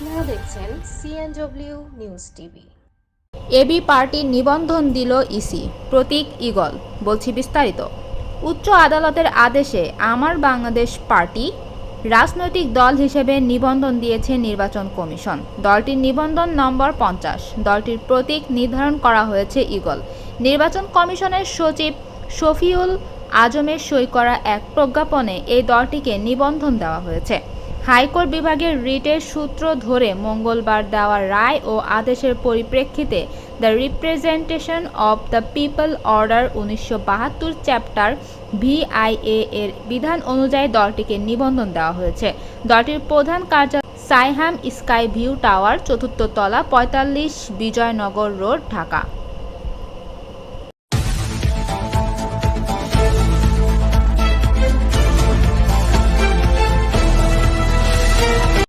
দেখছেন CNW news TV AB পার্টির নিবন্ধন দিল ইসি, প্রতীক ইগল বলছি বিস্তারিত। উচ্চ আদালতের আদেশে আমার বাংলাদেশ পার্টি রাজনৈতিক দল হিসেবে নিবন্ধন দিয়েছে নির্বাচন কমিশন। দলটির নিবন্ধন নম্বর পঞ্চাশ, দলটির প্রতীক নির্ধারণ করা হয়েছে ইগল নির্বাচন কমিশনের সচিব শফিউল আজমের সই করা এক প্রজ্ঞাপনে এই দলটিকে নিবন্ধন দেওয়া হয়েছে। হাইকোর্ট বিভাগের রিটের সূত্র ধরে মঙ্গলবার দেওয়া রায় ও আদেশের পরিপ্রেক্ষিতে the representation of the people order উনিশশো বাহাত্তর চ্যাপ্টার ভিআইএ এর বিধান অনুযায়ী দলটিকে নিবন্ধন দেওয়া হয়েছে। দলটির প্রধান কার্যালয় সাইহাম স্কাই ভিউ টাওয়ার, চতুর্থ তলা, পঁয়তাল্লিশ বিজয়নগর রোড, ঢাকা।